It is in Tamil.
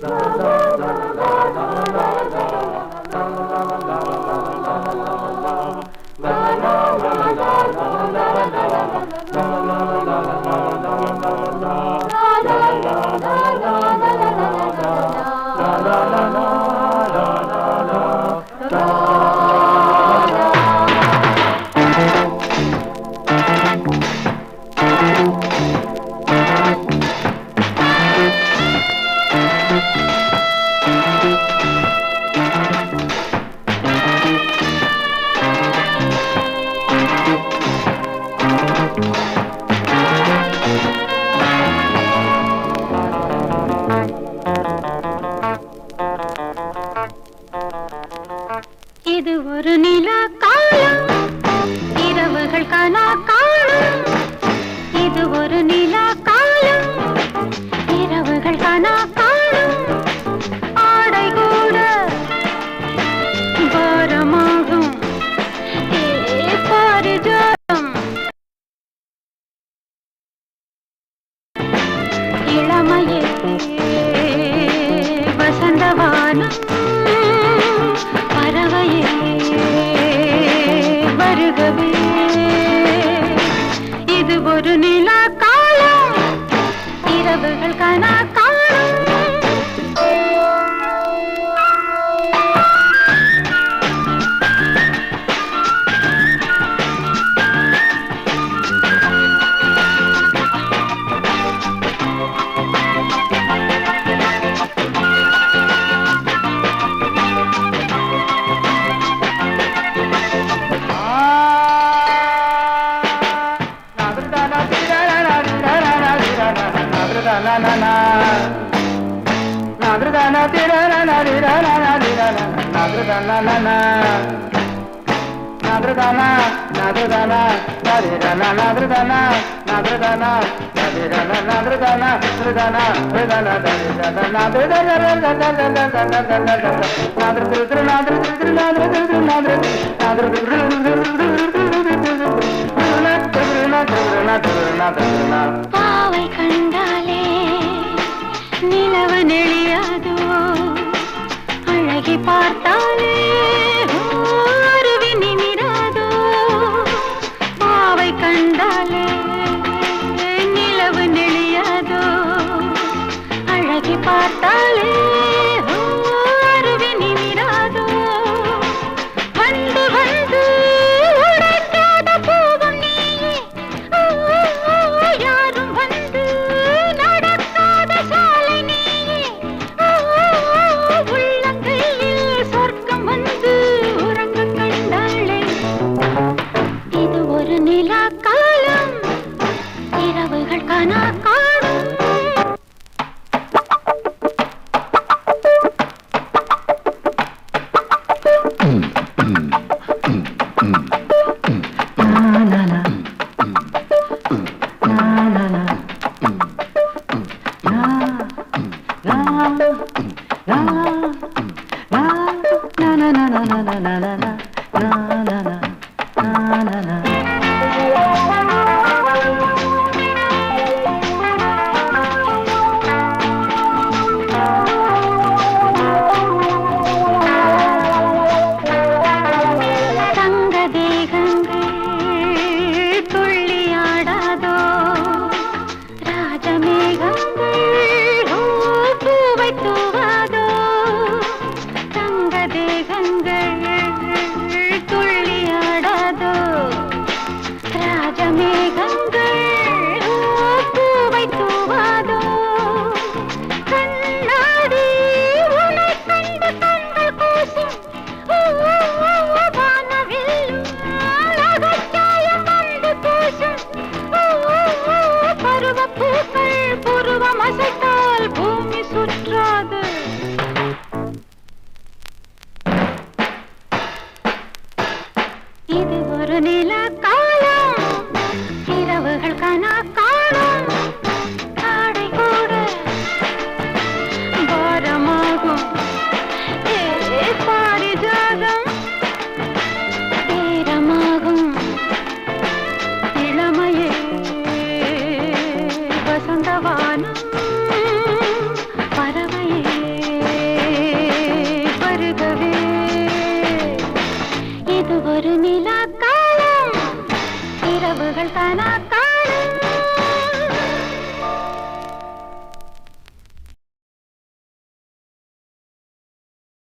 Rosa. இது ஒரு நிலா வருகவே இது ஒரு நிலா காலம். இரவுகள் கனா காணும் பாவை கண்டாலே நிலா காலம் இரவுகள் கனா காணும் na na na na கனவுகள் தானாக்கா